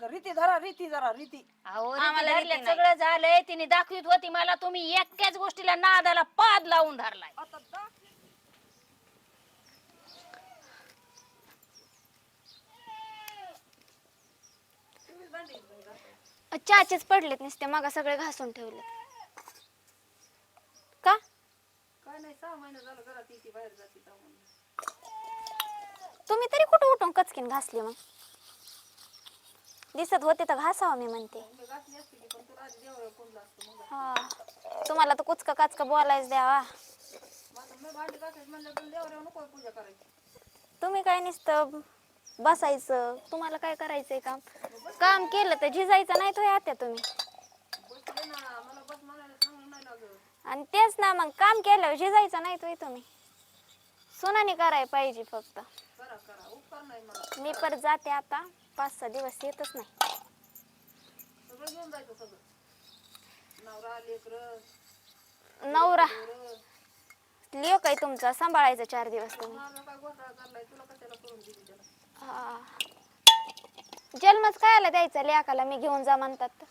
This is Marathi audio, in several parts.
अगं रीती धरा रीती जरा रीती. अहो आम्हाला रीती रीती धरल्या सगळं झालंय. तिने दाखवीत होती मला तुम्ही एक्याच गोष्टीला नादाला पाद लावून धरलाय. आता. चहाचेच पडलेत नुसते मग सगळे घासून ठेवले का? काय नाही सहा महिने झालं घरात येते बाहेर जाते तेव्हा. म्हणलं. तुम्ही तरी कुठं उठून कचकीन घासली मग? दिसत होते तर घासावं मी म्हणते. तुम्हाला तर कुचका काचका बोलायच द्यावा. तुम्ही काय नसतं बसायचं? तुम्हाला काय करायचंय काम? काम केलं तर झिजायचं नाही तो आता तुम्ही. आणि तेच ना मग काम केलं झिजायचं नाही तो तुम्ही. सुनाने करायला पाहिजे फक्त. मी परत जाते आता. पाच सहा दिवस येतच नाही. नवरा लिओ काही तुमचा? सांभाळायचा चार दिवस तुम्ही. हा. जन्मच काय आला द्यायचा? लेकाला मी घेऊन जा म्हणतात.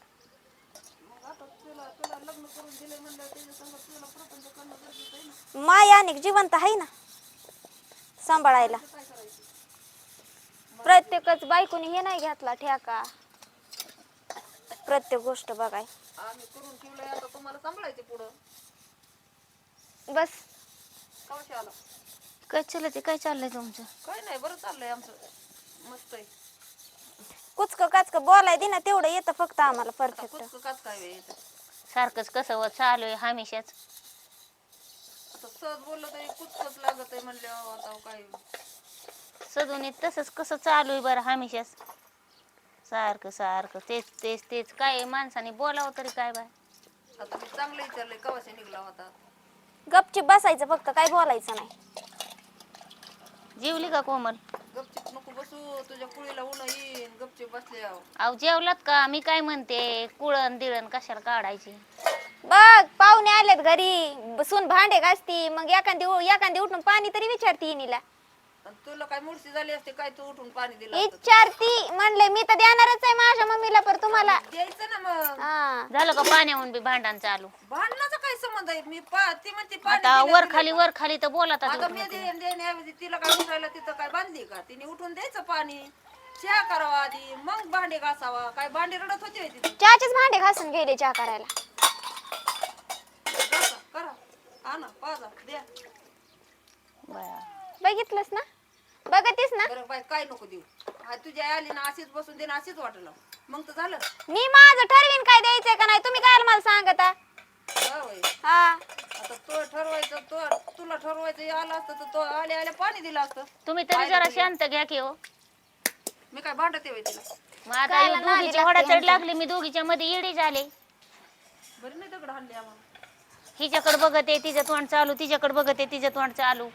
माया माय आणि जिवंत आहे ना. सांभाळायला. प्रत्येकच बायकोनी हे नाही घेतला ठेका. प्रत्येक गोष्ट बघाय. आम्ही करून ठेवलंय आता तुम्हाला सांभाळायचे पुढं. बस. काय चाललंय ते? काय चाललंय तुमचं? काय नाही बरं चाललंय आमचं. मस्त आहे. कुचक काचक बोलाय दे ना तेवढं येतं फक्त आम्हाला परफेक्ट कुचकं काच काय वेळ येतं. सारखंच कसं व चालू आहे हमेशाच. आता सहज बोललं तरी कुचकच लागत आहे म्हणल्यावर आता काय. सदून तसंच कसं चालू आहे बरं हमेशाच. सारखं सारखं तेच तेच तेच. काय माणसाने बोलावं तरी काय बाय. आता मी चांगलं विचारलंय कवाशी निघला होता? गपचिप बसायचं फक्त काय बोलायचं नाही. जेवली का कोमल? गपचिप नको बसू तुझ्या कुळीला ऊन येईन गपचिप बसल्यावर. अहो जेवलात का? मी काय म्हणते कुळण दिळण कशाला काढायची? बघ पाहुणे आलेत घरी. बसून भांडे घासती. मग एखादी एखादी उठून पाणी तरी विचारती हिनीला. तुला काय मुळशी झाली असते काय तू उठून पाणी दिलं असतं? विचारती. म्हणले मी तर देणारच आहे माझ्या मम्मीला पर तुम्हाला. द्यायचं ना मग. हा. झालं का पाण्याहून बी भांडण चालू? भांडणाचा काय संबंध आहे? मी पा ती म्हणते पाणी आता दिलं, वर दिलं खाली? वर खाली तर बोलत आता मी देईन देण्याऐवजी तिला काय उठायला तिथं काय बांधली का? तिने उठून द्यायचं पाणी. चहा करावा आधी. मग भांडे घासावा. काय भांडे रडत होती होय चहाचेच भांडे घासून गेले चहा करायला घासा, करा आणा पाजा द्या. बघितलंस ना? बघतीस ना? बरं बाय काय नको देऊ. हा तुझ्या आई आली ना अशीच बसून दे ना अशीच वाटलं. मग तर झालं. मी माझं ठरवीन काय द्यायचंय का नाही. तुम्ही काय मला सांगता? हा होय. हा. आता तो ठरवायचं तो तुला ठरवायचं हे आलं असतं तर तो आले आले पाणी दिलं असतं. तुम्ही तरी जरा शांत घ्या की हो. मी काय भांडते होय तिला? मग आता कायला ह्यो नादी दोघीची लागते होडाचड यांच्या? लागली मी दोघीच्या मध्ये येडी झाले. बरं नाही दगड हाणली आम्हाला. हिच्याकडे बघते तिचं तोंड चालू तिच्याकडे बघते तिचं तोंड चालू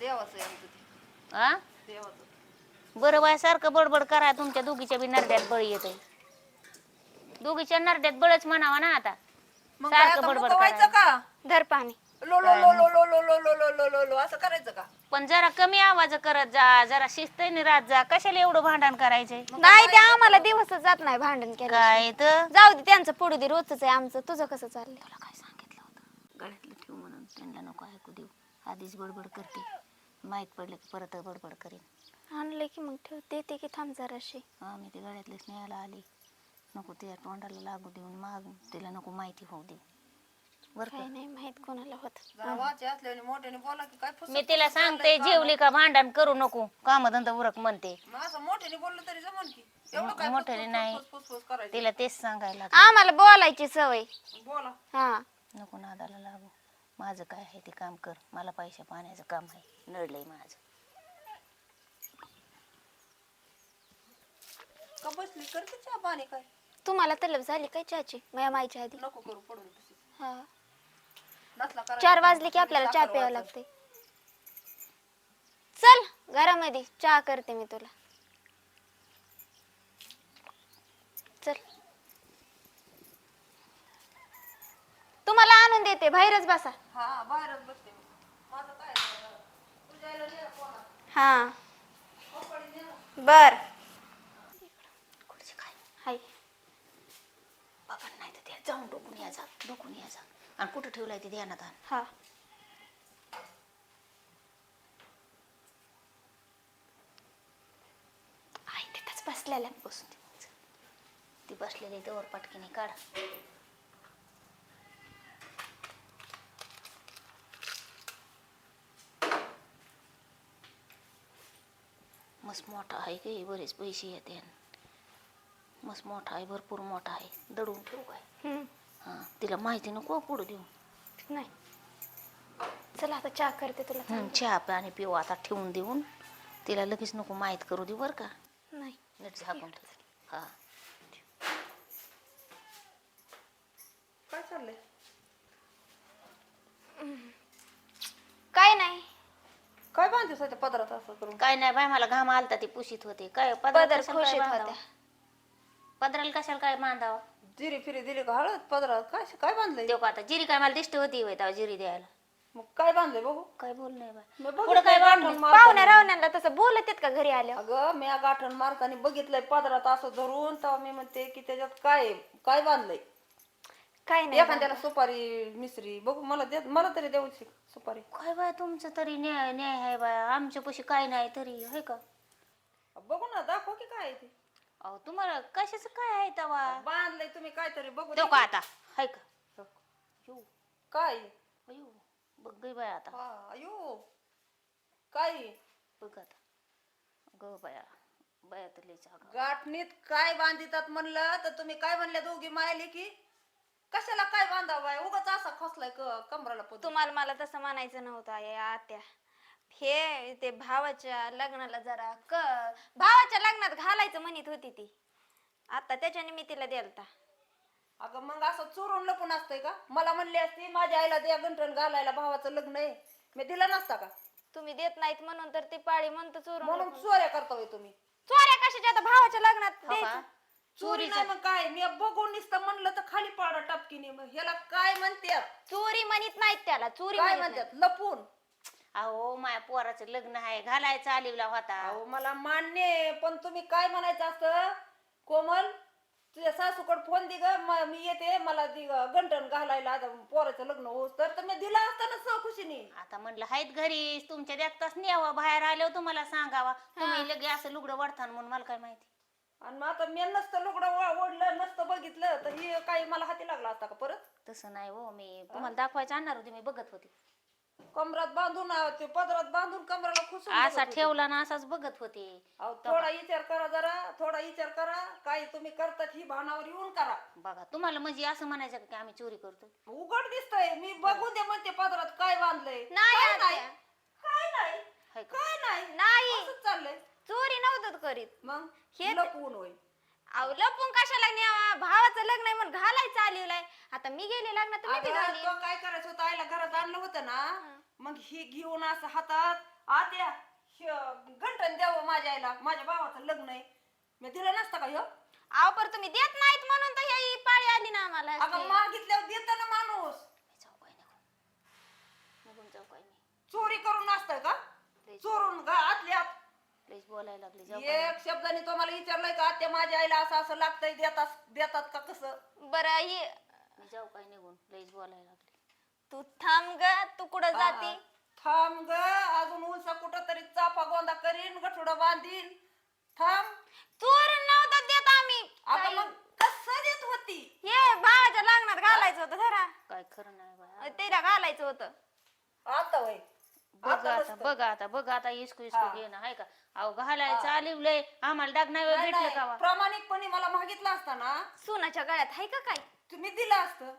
देवाचं आहे आमचं ते आ देवाचं बरं बाय सारखं बडबड करा तुमच्या दोघीच्या बी नरड्यात बळी येते दोघीच्या नरड्यात बळच म्हणावा ना आता मग काय सारखं आता बडबड मुकं व्हायचं का धर पाणी लो लो लो लो लो लो लो लो लो लो लो लो असं करायचं का पण जरा कमी आवाज करत जा जरा शिस्तीने राहत जा. कशाला एवढं भांडण करायचंय नाही ते आम्हाला दिवसच जात नाही भांडण केलं काय तर जाऊ दे त्यांचं पुढे दे रोजच आहे आमचं. तुझं कसं चाललंय? तुला काय सांगितलं होतं? गळ्यातलं ठेव म्हणून. त्यांना नको ऐकू देऊ. आधीच बडबड करते. माहीत पडलं की परत बडबड करेन. आणलंय की मग ठेव. देते की थांब जराशी. हा मी ते गळ्यातलेच न्यायला आली. नको तिच्या तोंडाला लागू देऊन माग तिला नको माहिती होऊ देऊ. बरं काय नाही माहीत कोणाला होत. जरा वाचे असल्याने मोठ्याने बोला की काय फुसत मी तिला सांगते का? जेवली का भांडण करू नको. कामधंदा उरक म्हणते. मग असं मोठ्याने बोललं तरी जमन की. एवढं काय मोठ्याने फुसफुस, नाही. फुसफुस, फुसफुस करायचं? तिला तेच सांगायला लागलं. आम्हाला बोलायची सवय. बोला. हा. नको नादाला लागू. माझं काय आहे ते काम कर. मला पैसे पाण्याचं काम आहे. नडलंय माझं. का बसली? करते चहा पाणी काय? तुम्हाला तलब झाली काय चहाची? माझ्या मायच्या आधी. नको करू पडून हा. चार वाजले की आपल्याला चहा प्यावं. लागते चल घरामध्ये चहा करते मी तुला. चल. तुम्हाला आणून देते बाहेरच बसा. हा बाहेरच बसते मी. माझं काय? तुझ्या आईला हा. बर. हाय. बघा नाही तर त्या जाऊन डोकून या जा डोकून या जा. आणि कुठं ठेवलाय ते ध्यानात आण. हा. आई तिथंच बसलेल्या बसून. दे. ती बसलेली तवर पटकीने काढ. मस्त मोठा आहे की बरेच पैसे येते. मस्त मोठा आहे भरपूर मोठा आहे. दडून ठेवू काय हम्म, हां तिला माहिती नको पुढं देऊ. नाही. चला आता चहा करते तुला हं. चहा पाणी पिऊ आता ठेवून देऊन. तिला लगेच नको माहीत करू दे बरं का. नाही. नीट झाकून ठेव. हां. काय चाललंय? काय नाही. काय बांधतेस त्या पदरात असं करून? काय नाही बाय मला घाम आलता ती पुशीत होते. काय पदर कशाला काय खुशीत बांधावं? होत्या. पदराला कशाला काय बांधावं? जिरी फिरी दिली का? हळद पदरात काय काय बांधलंय? देऊ का आता? जिरी काय मला दिष्ट होती होय तेव्हा जिरी द्यायला. मग काय बांधलंय बघू? काय बोल नाही बाय मी पुढं बघितलंय काय गाठण मारताना. पाहुण्या रावण्यांना तसं बोलत का घरी आल्यावर? अगं मी गाठण मारताना बघितलंय पदरात असं धरून तेव्हा मी म्हणते की त्याच्यात काय आहे? काय बांधलंय? काय नाही एखाद्याला सुपारी मिसरी बघू मला दे मला तरी देऊची सुपारी. काय बाय तुमचं तरी न्याय न्याय आहे बाय आमच्या पशी काय नाही तरी आहे का? बघू ना दाखव की काय आहे ते. अहो तुम्हाला कशाचं काय आहे तेव्हा? बांधलंय तुम्ही काहीतरी बघू देऊ का. आता. हाय का? येऊ काय? अयो बघ गई बाय आता. हा, अयो. काय? बघ आता. ग बाया बाया तर गाठणीत काय बांधितात म्हणलं तर तुम्ही काय म्हणल्या दोघी मायले की? कशाला काय बांधावाय उगाच असा खोसलाय क- कमराला तुम्हाला मला तसं म्हणायचं नव्हतं आई, आत्या. हे ते भावाच्या लग्नाला जरा क भावाच्या लग्नात घालायचं म्हणत होती ती. आता त्याच्या निमित्तीला द्यालता अगं मग असं चोरून लपून असतंय का? मला म्हणली असती माझ्या आईला द्या गंठण घालायला भावाचं लग्न आहे. मी दिला नसता का? तुम्ही देत नाहीत म्हणून तर ती पाळी म्हणतो चोरून म्हणून चोऱ्या करतोय तुम्ही. चोऱ्या कशाच्या? आता भावाच्या लग्नात हो का? द्यायचं. चोरी नाही मग काय? मी बघून नुसतं म्हणलं तर खाली पाडा टपकीने. मग ह्याला काय म्हणतात चोरी म्हणत नाहीत त्याला. चोरी काय म्हणत म्हणतात लपून. अहो माया पोराचं लग्न आहे घालायचं आलीवला होता. अहो मला मान्य आहे पण तुम्ही काय म्हणायचं असतं? कोमल तुझ्या सासूकड फोन दि ग म- मी येते मला दि ग घालायला आता पोराचं लग्न होस तर तर मी दिला असता ना सहखुशीने आता म्हणलं आहेत घरी तुमच्या देखताच न्यावा बाहेर आल्यावर तुम्हाला सांगावा. तुम्ही लगे असं लुगडं वाढताना म्हणून मला काय माहिती. आणि मग आता मी नसतं लुगडं वा- ओढलं नसतं बघितलं तर हे काही मला हाती लागला असता का परत? तसं नाही हो मी तुम्हाला दाखवायचं आणणार होते मी बघत होते. कमरात बांधून आ, ते पदरात बांधून कमराला खुसून असा होते. ठेवला ना असाच बघत होते. अहो, थोडा विचार करा जरा थोडा विचार करा. काय तुम्ही करतात ही भानावर येऊन करा. बघा तुम्हाला म्हणजे असं म्हणायचं का की आम्ही चोरी करतो? उघड दिसतंय. मी बघून दे म्हणते पदरात काय बांधलंय. नाही काय आत्या. नाही. काय नाही. हाय का? काय नाही. नाही. असंच चाललंय. चोरी नव्हतं करीत. मग? हे- लपवून होय अहो लपून कशाला न्यावा? भावाचं लग्न आहे म्हणून घालायचं आलेलं आता मी गेले लग्नात तर मी बी अगं, घाली तो काय करायचं होतं? आईला घरात आणलं होतं ना. मग ही घेऊन असं हातात आत्या गंठण द्यावं माझ्या आईला माझ्या भावाचं लग्न आहे. मी दिलं नसतं का ह्यो? अहो पर तुम्ही देत नाहीत म्हणून तर ही पाळी आली ना आम्हाला अगं मागितल्यावर देत ना माणूस. जाऊ निघून. काय मी. चोरी करून असतंय का? चोरून गा आतल्या आत. लईच बोलायला लागली जाऊ एक शब्दाने तो मला विचारलंय का आत्या माझ्या आईला असं असं लागतंय देतात देतात का कसं? बरं मी जाऊ निघून? लईच बोलायला लागली. तू थांब ग तू कुठं जाते? थांब ग अजून उलसा कुठं तरी चापा गोंदा करीन गठुडा बांधीन. थांब. चोरून नव्हतं देत आम्ही. आता मग कसं देत होती? हे भावाच्या लग्नात घालायचं होतं धरा काय खरं नाही बाय त्याला घालायचं होतं. आता वय. बघ आता बघ आता बघ आता इसकू इसकू घेणं हाय का? अहो घालायचं आलिवलंय आम्हाला डागना वेळ नाही, भेटलं का वा? प्रामाणिकपणे मला मागितलं असता ना. सोनाच्या गळ्यात आहे का काय? तुम्ही दिलं असतं.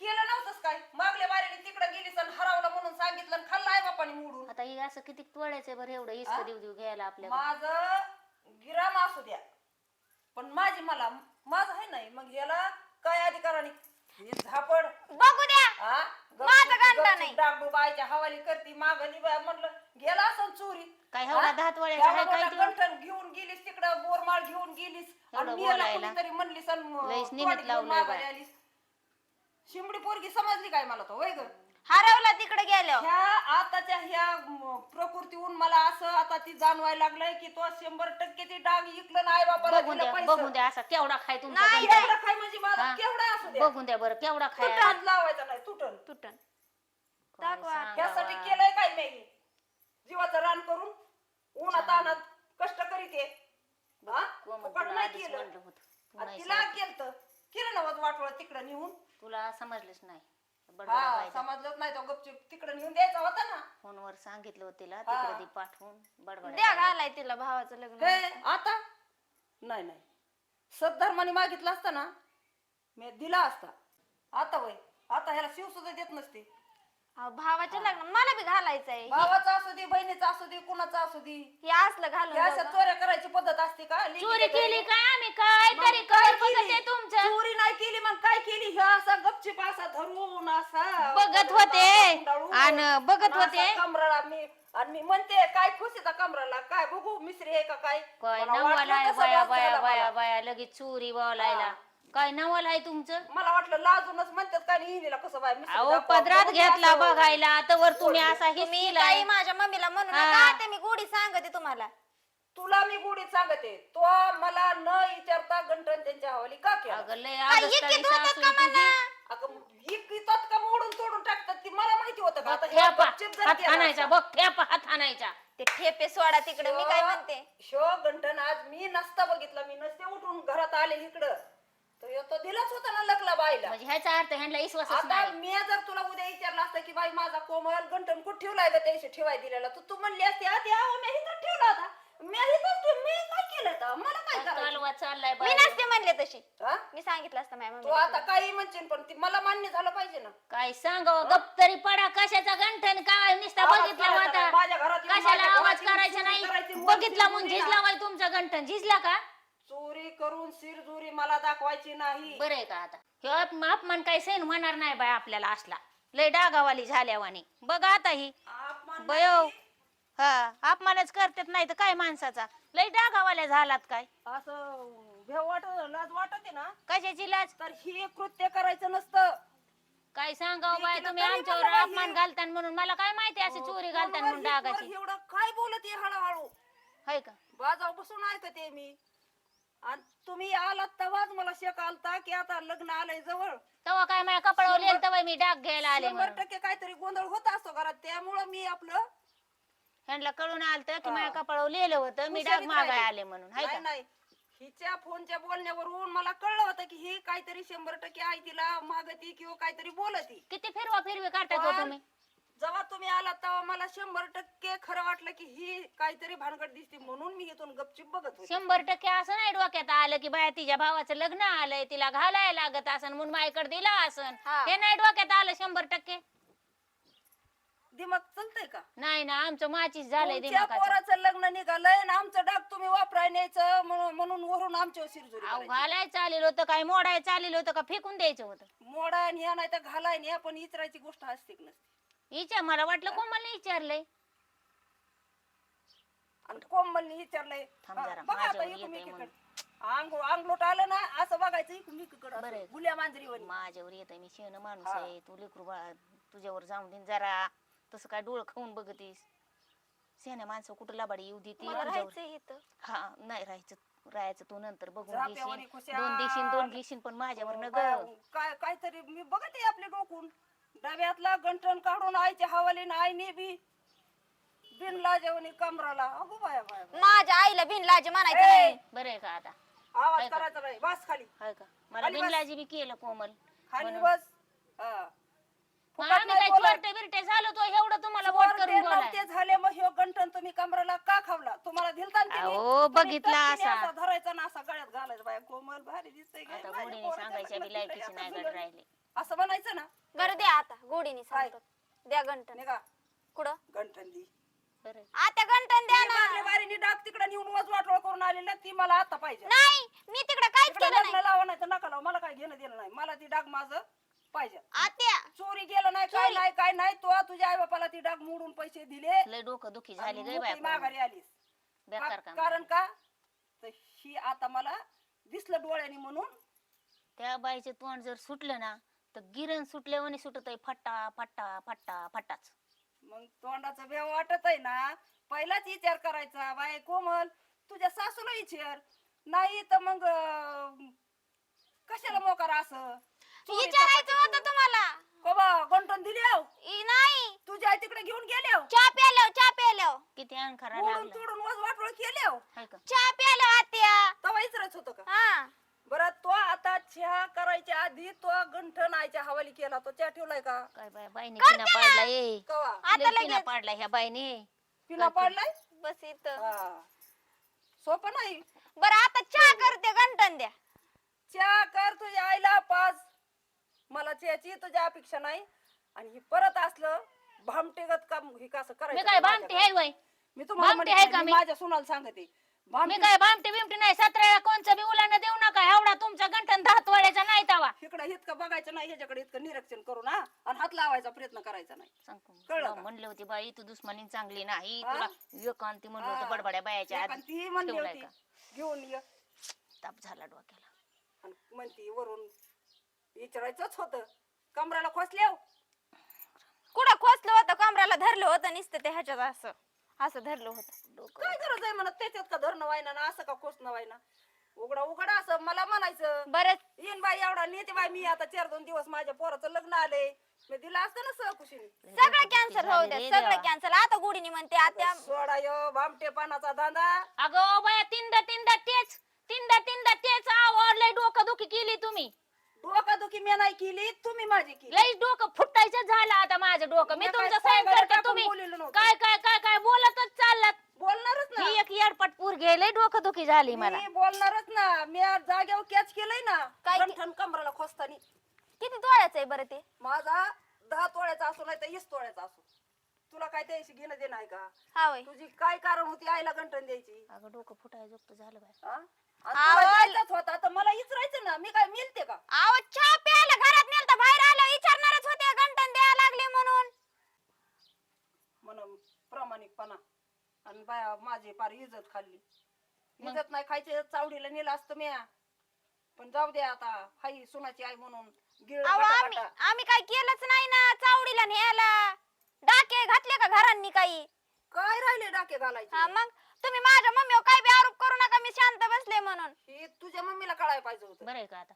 केलं नव्हतंच काय मागल्या वारीने तिकडे गेलीस आणि हरवलं म्हणून सांगितलं आणि खाल्लं आई बापाने मोडून आता हे असं किती तोडायचंय बरं एवढं इसक देऊ देऊ घ्यायला आपल्याला माझं गिराम असू द्या पण माझी मला माझं आहे नाही मग याला काय अधिकाराने हे झापड बघू द्या हा? माझं गपचूप- गांडा गपचूप नाही. डागडूब आईच्या हवाली करती मागली बाय म्हणलं गेला असं चोरी काय एवढा दहा तोळ्याचा आहे काय तो? गंठन घेऊन गेलीस तिकडं बोरमाळ घेऊन गेलीस आणि एवढं मी याला बोलायला. कुणीतरी म्हणलीस आणि लईच तोंड निमित्त घेऊन लावलंय माघारी बाय. आलीस शिंबडी पोरगी समजली काय मला तो वय ग हरवला तिकडे गेल्यावर ह्या आताच्या ह्या म, प्रकृतीहून मला असं आता ती जाणवायला लागलंय की तो शंभर टक्के ती डाग इकलं नाही बापाला बघून दिलं द्या पैसे. बघून द्या असा केवढा खाय तुमचा नाही. केवढा खाय म्हणजे माझा हा. केवढा असू द्या बघून द्या बरं केवढा खाय तुटन लावायचा नाही तुटन तुटन काय दाखवा. सांगावं. ह्यासाठी केलंय काय मी जीवाचं रान करून उन्हात आणत कष्ट करीत आहे हा? कोमल, फुकट तुला नाही आधीच केलं म्हणलं होतं. तू आणि नाही तिला सांगितलं. केलं केलं ना वाटवळ तिकडं नेऊन तुला समजलंच नाही. हा समजलंच नाही तो गपचूप तिकडं नेऊन द्यायचा होता ना. फोनवर सांगितलं होतं तिला हा. तिकडे ती पाठवून घालाय तिला भावाचं लग्न. हे आता? नाही नाही. सद्धर्माने मागितलं असतं ना मी दिला असता. आता वय आता ह्याला शिव सुद्धा देत नसते. अहो, भावाचं लग्न मला बी घालायचंय. भावाचा असू दे बहिणीचा असू दे कुणाचा असू दे. हे असलं घालून हे अशा जाऊ का? चोऱ्या करायची पद्धत असते का? लेकीच्या चोरी घरी? केली काय आम्ही? काय मग तरी काय कर बघत केली? आहे तुमचं. चोरी नाही केली मग काय केली? ह्या असा गपचिप असा धरून असा बघत होते. गुंडाळून, आणि बघत होते. कमराला मी आणि मी म्हणते काय खुशीचा कमराला? काय बघू मिसरी आहे का काय? काय मला वाटलं तसं लगेच चोरी बोलायला. हा. काय नवल आहे तुमचं मला वाटलं लाजूनच म्हणतात काय नाही हिला कसं बाय अहो दाखवा. पदरात घेतला असं. बघायला तर तुम्ही. असा तुम्ही हिसकीलाय काही माझ्या मम्मीला म्हणू हा. नका ते मी गोडी सांगते तुम्हाला तुला मी गुढीत सांगते तो मला न विचारता गंठन त्यांच्या हवाली का केला अगं लय इतकी सासू का तुझी. मला अगं ही पितात का मोडून तोडून टाकतात ती मला माहिती होतं का आता बघ, ह्या ठेपा, गपचीप जर हात केला हाणायचा असता. बघ ठेपा हात हाणायचा ते ठेपे सोडा तिकडे मी काय म्हणते शो गंठन आज मी नसता बघितला मी नसते उठून घरात आले इकडं तर ह्यो तो दिलाच होता ना लकला बाईला. म्हणजे ह्याचा अर्थ ह्यांना विश्वासच आता नाही. मी जर तुला उद्या विचारलं असतं की बाई माझा कोमल गंठन कुठं ठेवलाय ग त्या दिवशी ठेवाय दिलेला? तर तू म्हणली असती आधी अहो मी इथं ठेवला होता. मी काय केलं तर मला काय करायचं? कालवा चाललाय मी बाई. नसते म्हणले तशी. हा? मी सांगितलं असतं माझ्या तू आता काही म्हणशील पण ती मला मान्य झालं पाहिजे ना. काय सांगावं? गप तरी पडा. कशाचा गंठन? काय नुसता आवाज बघितला करायचा होता? नाही. माझ्या घरात येऊन कशाला माझ्या आवाज घरात येऊन करायचा नाही? मन बघितला म्हणून चोरी झिजला बाई तुमचा गंठन. झिजला का? चोरी करून शिरजुरी मला दाखवायची नाही. बरं आहे का आता? ह्यो अपमान काही सैन होणार नाही बाय आपल्याला असला. लय डागावाली झाल्यावानी. बघा आता ही. अपमान बयो नाही. हा अपमानच करतात नाही तर काय माणसाचा? लय डागावाल्या झालात काय? असं भेव वाटत लाज वाटते ना? कशाची लाज? तर ही कृत्य करायचं नसतं. काय सांगावं बाय तुम्ही आमच्यावर अपमान हे- घालतान म्हणून. मला काय माहिती अशी चोरी घालतान म्हणून फोनवर ही डागाची? एवढं काय बोलत आहे हळूहळू? हाय का? बाजाव बसून ऐकते मी. आणि तुम्ही आलात तेव्हाच मला शेक आलता की आता लग्न आलंय जवळ. तेव्हा काय माझ्या कपडावर शंभर- लिहिलं तेव्हा मी डाग घ्यायला आले शंभर म्हणून. टक्के काहीतरी गोंधळ होत असतो घरात त्यामुळं मी आपलं ह्यांना कळून आलत की. माझ्या कपडावर लिहिलं होतं मी डाग हुशारीत मागाय राहिले. आले म्हणून हाय नाही का? नाही. हिच्या फोनच्या बोलण्यावरून मला कळलं होतं की ही काहीतरी शंभर टक्के आहे तिला मागती किंवा काहीतरी बोलती. किती फिरवा फिरवी पण तुम्ही? जेव्हा तुम्ही आलात तेव्हा मला शंभर टक्के खरं वाटलं की ही काहीतरी भानगड दिसते म्हणून मी इथून गपचिप बघत होते. शंभर टक्के असं नाही डोक्यात आलं की बाया तिच्या भावाचं लग्न आलंय तिला घालायला लागत असन म्हणून माझ्याकडे दिला असन. हा. हे नाही डोक्यात आलं शंभर टक्के. दिमाग चलतंय का? नाही ना आमचं माचीच झालंय तुमच्या दिमागाचं. पोराचं लग्न निघालंय आणि आमचं डाग तुम्ही वापराय न्यायचं म्हणून म्हणून वरून आमच्या शिरजुरी अहो करायची. घालाय चालेल होतं काय? मोडाय चालेल होतं का? फेकून द्यायचं होतं. मोडा आणि ह्या नाही तर घालाय न्या पण इतरायची गोष्ट असते की नसते. विचार मला वाटलं कोमलने विचारलंय. आणि कोमलनी विचारलंय. थांब हा, जरा, बघा आता माझ्यावर इकडून येतंय इकडं. अंग अंगलोट आलं ना असं बघायचं इकडून बरं इकडं आहे. गुल्या मांजरीवर. माझ्यावर येत मी शेण माणूस हा. आहे. तू लेकरू बाळा तुझ्यावर जाऊन दे जरा. तसं काय डोळ खाऊन बघतीस. शेण्या माणसं कुठं लबाडी येऊ देते मला तुझ्यावर. राहायचंय इथं. हा नाही राहायचं राहायचं तू नंतर बघून झाप्यावानी घेशील. खुशाल. दोन देशील दोन घेशील पण माझ्यावर न बाया, ग काय काहीतरी मी बघते आपले डोकून. डब्यातला गंठण काढून आईच्या हवालीनं आईने बी बिन लाजवणी कमराला अगो बाया बाया बाया. माझ्या आईला बिन लाज म्हणायचं ए! नाही बरं आहे का आता आवाज? करायचा नाही बस खाली हाय का मला बस. बिनलाजी बी केलं कोमल खाली म्हणून. बस हा. मग फुकट आम्ही नाही काय बोलत. चोरटे बिरटे झालो तो एवढं तुम्हाला बोट चोरटे करून बोलाय नव्हते झाले मग ह्यो गंठण तुम्ही कमराला का खावला तुम्हाला दिलता ना तिने? अहो, तुम्ही बघितला टपकीने असा. धरायचा ना असा गळ्यात घालायचा बाया कोमल भारी दिसतंय काय आता माझ्या गोडीने पोराचं सांगायच्या लग्न बी लायकीची केलंय, नाही आता गड जुळलं. राहिली असं म्हणायचं ना बरं द्या आता गोडीने? सांगतो. द्या गंटन निघा. कुठं? गंठण दी. बरं. आता गंटन द्या ना. बारीने डाग तिकडे नेऊन वज वाटोळ करून आलेला ती मला आता पाहिजे. नाही मी तिकडे काहीच तिकडे केलं लग्न नाही. लावा नाही तर नका लावा मला काय घेणं देणं नाही. मला ती डाग माझं पाहिजे. आत्या. चोरी गेलं नाही काय नाही काय नाही तो तुझ्या आई बापाला ती डाग मोडून पैसे दिले. लय डोकं दुखी झाली आणि बाय मोकळी माघारी आलीस. बेकार का- काम कारण का? तर ही आता मला दिसलं डोळ्यानी म्हणून. त्या बाईचे तोंड जर सुटलं ना तर गिरण सुटल्यावानी सुटत आहे. फट्टा फट्टा फट्टा फट्टाच. मग तोंडाचा भेव वाटत आहे ना? पहिलाच विचार करायचा. बाय कोमल तुझ्या सासूला विचार. नाही तर मग अं, कशाला मोकार असं? चोरी विचारायचं होतं तुम्हाला. कबा गंटन दिली इ- नाही. तुझ्या आई तिकडे घेऊन गेले आव. चहा प्यालो चहा प्यालो किती अंखारा मोडून लागला. तोडून वज वाटोळ केले आव. हाय का? चहा प्यालो आत्या तेव्हा विचारायचं होतं का हा बरं तो आता चहा करायच्या आधी तो गंठन आईच्या हवाली केला तो चहा ठेवलाय का काय बाय बाईने पिना पाडला ये पिना लगेच. पाडला ह्या बाईने. पिना पाडलाय? बस इथं. हा. सोपं नाही. बरं आता चहा करते घंटन द्या. चहा कर तुझ्या आईला पाच. मला चहाची तुझ्या अपेक्षा नाही. आणि हे परत असलं भामटेगत काम हे कसं मी करायचं काय भामटे. आहे वय? मी तुम्हाला भामटे म्हणते, आहे का मी मी? माझ्या सुनाला सांगते. मी काय भामटे बिमटे नाही सतरा कोणचं बी उलांना देऊ नका. एवढा तुमचा गंठन दहा तोड्याचा नाही तवा. इकडं इतकं बघायचं नाही ह्याच्याकडे इतकं निरीक्षण करू ना. आणि हात लावायचा प्रयत्न करायचा नाही. कळलं तुला का? म्हणले होते बाई तू दुश्मनी चांगली नाही. हा? तुला एकांती म्हणलं हा. होतं बडबड्या बायाच्या आधी. म्हणली ठेवलाय होती. का? घेऊन ये. ताप झाला डोक्याला. आणि म्हणती वरून विचारायचंच होतं. कमराला खोसल्या कुठं खोचलं होतं? कमराला धरलं होतं नुसतं ते ह्याच्यात असं. असं धरलं होतं. डोकं काय गरज आहे म्हणत? त्याच्यात का धरणं व्हायना ना? असं का खोसणं व्हायना? उघडा उघडा असं मला म्हणायचं. बरं. येईन बाई एवढा नेते बाई मी आता चार दोन दिवस माझ्या पोराचं लग्न आले मी दिलं असतं ना सहकुशीने. सगळं कॅन्सल होऊ रे सगळं. कॅन्सल आता गुढीनी म्हणते आत्या सोडा यो भामटे पानाचा दांदा अगं बाया तीनदा तीनदा तेच. तीनदा तीनदा तेच. आवडलंय डोकं दुखी केली तुम्ही. डोका दुखी मी नाही केली तुम्ही माझी केली. लईच डोकं फुटायचं झालं आता माझं डोकं. मी तुमचं सहन करते तुम्ही बोललेलं नव्हतं. काय काय काय काय बोलतच चाललात बोलणारच ना ही एक डोकं दुखी झाली मला. मी बोलणारच ना. मी आज जागेवर कॅच केलंय ना. काय के- गंठन कमराला खोसतानी. किती तोळ्याचं आहे बरं ते? माझा दहा तोळ्याचा असो नाही तर वीस तोळ्याचा असो. तुला काय त्याशी घेणं देणं आहे का? हा होय. तुझी काय कारण होती आईला गंठन द्यायची? अगं डोकं फुटायचं जोगतं झालं बाय हा? आणि आवल. तुला जायचंच होता. तर मला विचारायचं ना. मी काय मिळते का? आव चहा प्यायला घरात नेलं बाहेर आलं विचारणारच होते. घंटन द्यायला लागले म्हणून. म्हणून प्रामाणिकपणा. आणि बाया माझी फार इज्जत खाल्ली. इज्जत नाही खायची चावडीला नेलं असतं मी पण जाऊ दे आता हाई सुनाची आई म्हणून गिळ अहो गटा आम्ही काय केलंच नाही ना चावडीला न्यायला. डाके घातले का घरांनी काही? काय राहिले डाके हा घालायचे मग? तुम्ही माझ्या मम्मीवर काय बी आरोप करू नका मी शांत बसले म्हणून. हे तुझ्या मम्मीला कळायला पाहिजे होतं. बरं आहे का आता?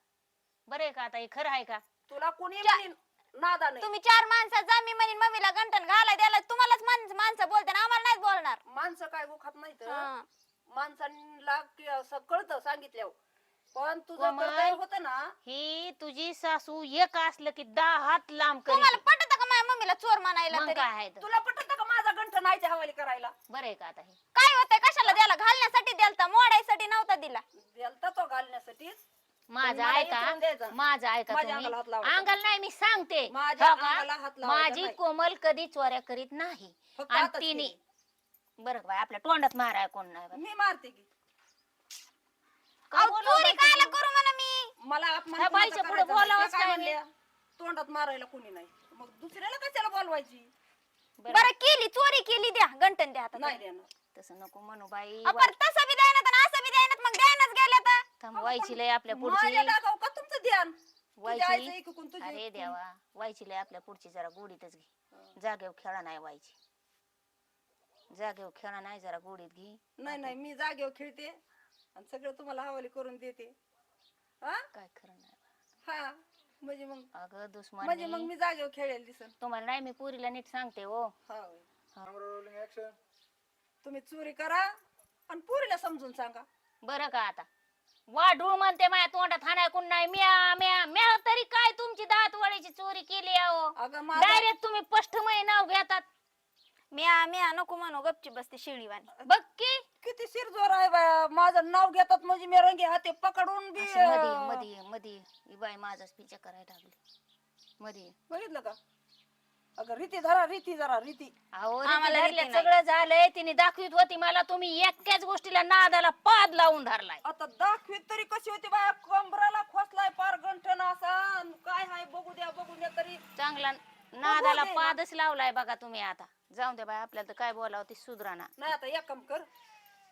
बरं आहे का आता? हे खरं आहे का? तुला कोणी चा- म्हणीन नादा नाही. तुम्ही चार माणसं जा मी म्हणेन मम्मीला गंटन घालाय द्यायला. तुम्हालाच माणसं माणसं बोलते ना आम्हाला नाही बोलणार. माणसं काय गुखात नाही तर हा. माणसांना कि- असं कळतं सांगितल्यावर. पण तुझं कोमल. होतं ना. ही तुझी सासू एक असलं की दहा हात लांब तुम्हाला करी पटत का माझ्या मम्मीला चोर म्हणायला मग तरी? काय आहे तर? तुला पटत का माझा गंठ नाहीच्या हवाली करायला? बरं आहे का आता हे? काय होतंय? कशाला द्यायला? घालण्यासाठी द्यालता मोडायसाठी नव्हता दिला. दिलता तो घालण्यासाठीच माझं मला ऐका द्यायचं. माझं ऐका माझ्या तुम्ही. अंगाला हात लावायचा. अंगाला नाही मी सांगते. माझ्या हो का? अंगाला हात लावायचा माझी नाही. कोमल कधी चोऱ्या करीत नाही. फक्त आणि तिने केली. बरं का बाई आपल्या तोंडात माराय कोण नाही बाई. मी मारते की. काय अहो, बोलावं चोरी बाई कायला तिला? करू म्हणा मी? मला अपमान ह्या कुणाचा बाईच्या पुढे करायचा? नाही. बोलावंच त्या काय म्हणल्या, तोंडात मारायला कोणी नाही. मग दुसऱ्याला कशाला बोलवायची? बरं, बरं केली चोरी केली द्या गंटन द्या आता नाही देणार. तसं नको म्हणू बाई आपण तसं बी द्यायनात आणि असं बी द्यायनात मग द्यायनाच गेल्या तर. थांब व्हायची लय आपल्या पुढची. माझ्या डागाव का तुमचं ध्यान? तुझ्या आईचं व्हायची ऐकून तुझी अरे देवा व्हायची लय आपल्या पुढची जरा गोडीतच घे. जागेवर खेळा नाही व्हायची जागेवर खेळा नाही जरा गोडीत घे. नाही नाही मी जागेवर खेळते आणि सगळं तुम्हाला हवाली करून देते. हा? काय खरं नाही हा म्हणजे मग अगं म्हणजे दुश्मन मग मी. जागेवर खेळेल दिसन. तुम्हाला नाही मी पुरीला नीट सांगते हो. हा. होय. तुम्ही चोरी करा आणि पुरीला समजून सांगा. बरं का आता? वाढूळ म्हणते माझ्या तोंडात हाणाय कोण नाही. म्या म्या म्या तरी काय तुमची दात वळीची चोरी केली अहो? अगं माझा डायरेक्ट तुम्ही स्पष्ट मै नाव घेतात. म्या म्या नको म्हणू गपची बसते शिळीवाणी. बघ की. किती शिरजोर आहे बाया. माझं नाव घेतात म्हणजे मी रंगे हाते पकडून बी अशी मध्ये मध्ये मध्ये ही बाई माझाच पिचा करायला लागली. मध्ये बघितलं का? अगं रीती धरा रीती जरा रीती. अहो आम्हाला रीती नाही. सगळं झालंय तिने दाखवीत होती मला तुम्ही एकाच गोष्टीला नादाला पाद लावून धरलाय. आता दाखवीत तरी कशी होती बाया? कमराला खोसलाय पार गंठन असा. अन काय हाय बघू द्या बघू द्या तरी. चांगला नादाला. पादच लावलाय बघा तुम्ही आता. जाऊन दे बाई आपल्याला तर काय बोलावं ती सुधराना. नाही आता एक काम कर.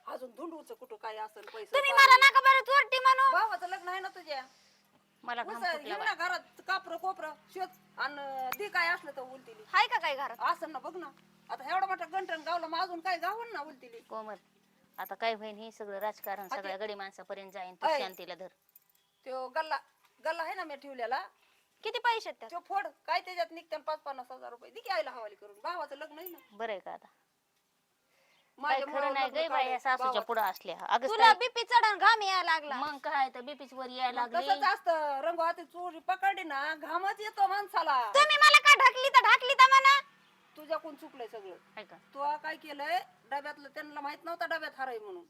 अजून धुंडूच कुठं काय असेल पैसे तुम्ही मला नका बरं चोरटी म्हणू. भावाचं लग्न आहे ना तुझ्या? मला घाम उसा- फुटला हिंड ना घरात कापर कोपर शेत आणि दी काय असलं तर उलतीली. हाय का काय घरात? असं ना बघ ना. आता एवढा मोठा गंठण गावला मग अजून काय गावन ना उलतीली. कोमल आता काय होईन हे सगळं राजकारण ते- सगळ्या गडी माणसापर्यंत जाईन तू. शांतीला धर. तो गल्ला गल्ला आहे ना मी ठेवलेला? किती पैसे आहेत त्यात? तो फोड काय त्याच्यात निघते पाच पन्नास हजार रुपये. दि की आईला हवाली करून. भावाचं लग्न आहे ना. बरं आहे का आता? काय माझ्यामुळं खरं नाही लग्न गय बाई या काढायचं सासूच्या भावाचं. पुढं असल्या. अगं तुला काय- बीपी चढण घाम यायला लागला. मग काय तर बीपीच वर यायला लागली. चोरी पकडली ना घामच येतो माणसाला. तुम्ही मला का ढकली तर ढकली तर म्हणा? तुझ्याकडून चुकलंय सगळं. हाय का? तू काय केलंय डब्यातलं त्यांना माहीत नव्हता डब्यात हराय म्हणून.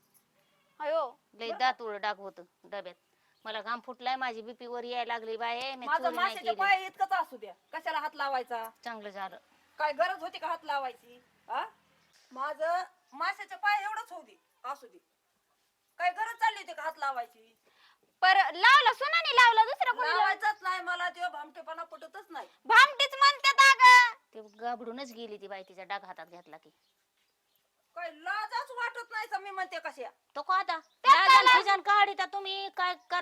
अयो लय दातुळ डाग होत डब्यात. मला घाम फुटलाय माझी बीपी वर यायला लागली बाय मी माझं चोरी नाही माशाच्या केली. पाय इतकंच असू द्या. कशाला हात लावायचा? चांगलं झालं. काय गरज होती का हात लावायची? हा? माझं माशाच्या पाय एवढंच होऊ दे असू दे. काय गरज चालली होती का हात लावायची? पर लावला सुनाने लावला दुसरं कोणी लावलं? लावायचाच नाही मला तेव्हा भामटेपणा पटतच नाही. भामटीच म्हणतात अगं. ते गाबडूनच गेली ती बाई तिचा डाग हातात घेतला की. काय लाजच वाटत नाही का मी म्हणते कशा. तो का आता? लाजान? फिजान तुम्ही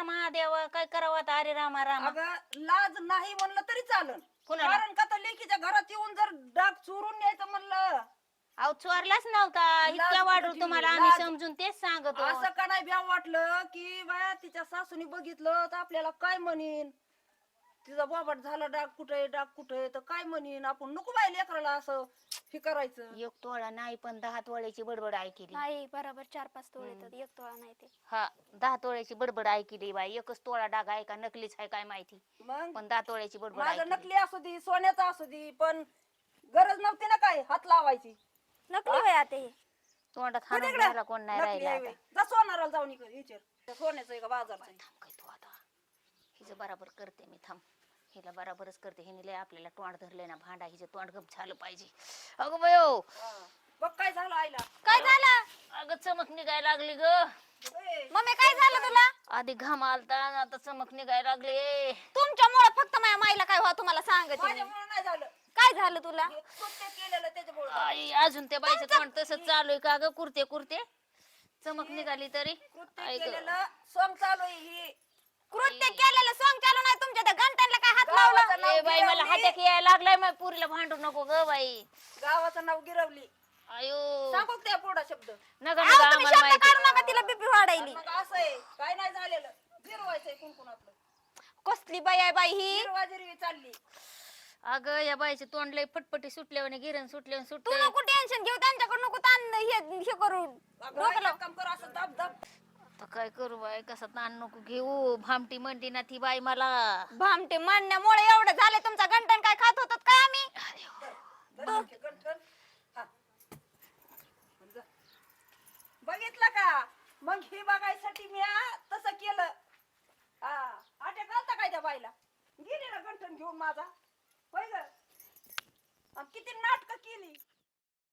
कर महादेव काय करावं आता? अरे रामा रामा. अगं लाज नाही म्हणलं तरी चालन. कुणाला? कारण का तर लेकीच्या घरात येऊन जर डाग चोरून न्यायचं म्हणलं? अहो चोरलाच नव्हता. लाज इतक्या वाढू कुठं तुम्हाला? आम्ही लाज. समजून तेच सांगतो असं का नाही भ्याव वाटलं की बाया तिच्या सासूनी बघितलं तर आपल्याला काय म्हणीन? तिचा बाबाट झाला डाग कुठे डाग कुठे? तर काय म्हणीन? आपण नको बाई लेकराला असं हे करायचं. एक तोळा नाही पण दहा तोळ्याची बडबड ऐकली. नाही बरोबर चार पाच तोळे येतात एक तोळा नाही ते. हा दहा तोळ्याची बडबड ऐकली बाई. एकच तोळा डाग आहे का नकलीच आहे काय माहिती? मग? पण दहा तोळ्याची बडबड माझं ऐकली. नकली असू दे सोन्याचं असू दे पण गरज नव्हती ना काय हात लावायची. नकली वय आता हे. तोंडात हो हाणून. घ्यायला कोण नाही नकली राहिला आहे आता. बाई. जा सोनाराला जाऊन इकडे विचार. त्या सोन्याचं आहे का बाजारचं आहे? थांब काय तू आता हिचं बराबर करते मी थांब. हिला बराबरच करते. हिने लय आपल्याला तोंड धरले ना भांडा हिचं तोंड गप झालं पाहिजे. अगं बयो. बघ काय झालं आईला. काय झालं? अगं चमक निघायला लागली ग. मम्मी काय झालं तुला? आधी घाम आलता आता चमक निघायला लागले. तुमच्यामुळे फक्त माझ्या माईला काय व्हा तुम्हाला सांगते मी. माझ्यामुळं नाही झालं. काय झालं तुला? हे कृत्य केलेलं त्याच्यामुळं आई अजून त्या बाईचं तोंड तसंच चालू आहे का ग? कुर्ते कुर्ते. चमक निघाली तरी. कृत्य ऐक केलेलं सोंग चालू आहे ही. कृत्य केलेलं सॉंग चालू नाही. तुमच्या त्या घंटांना काय हात गावाचं लावला? नाव ए बाई मला गिरवली. हात्याक यायला लागलाय मग पुरीला भांडू नको ग बाई. गावाचं नाव गिरवली. आयो. सांगू का त्या पुढा शब्द? नका अहो, नका तुम्ही आम्हाला शब्द माहिती काढू नका तिला बीपी वाढायली. मग असं आहे. काय नाही झालेलं. गिरवायचंय कसली बाई आहे बाई ही? गिरवा जिरवी चालली. अगं या बाईचे तोंड लय फटफटी सुटल्यावर गिरण सुटल्यावर तू सुटले नको टेन्शन घेऊ त्यांच्याकडे नको ताण हे हे करू. अगं, एक. काम कर असं दाब दाब आता काय करू बाई? कसा ताण नको घेऊ. भामटी म्हणती ना ती बाई मला. भामटे मांडण्यामुळे एवढं झालं तुमचा घंटन काय खात होतात काय आम्ही. हा. बघितलं का? मग ही बघायसाठी मी आ, तसं केलं. हा. अटॅक आलता काय त्या बाईला? गेली ना गंठन घेऊन माझा. होय ग? अन किती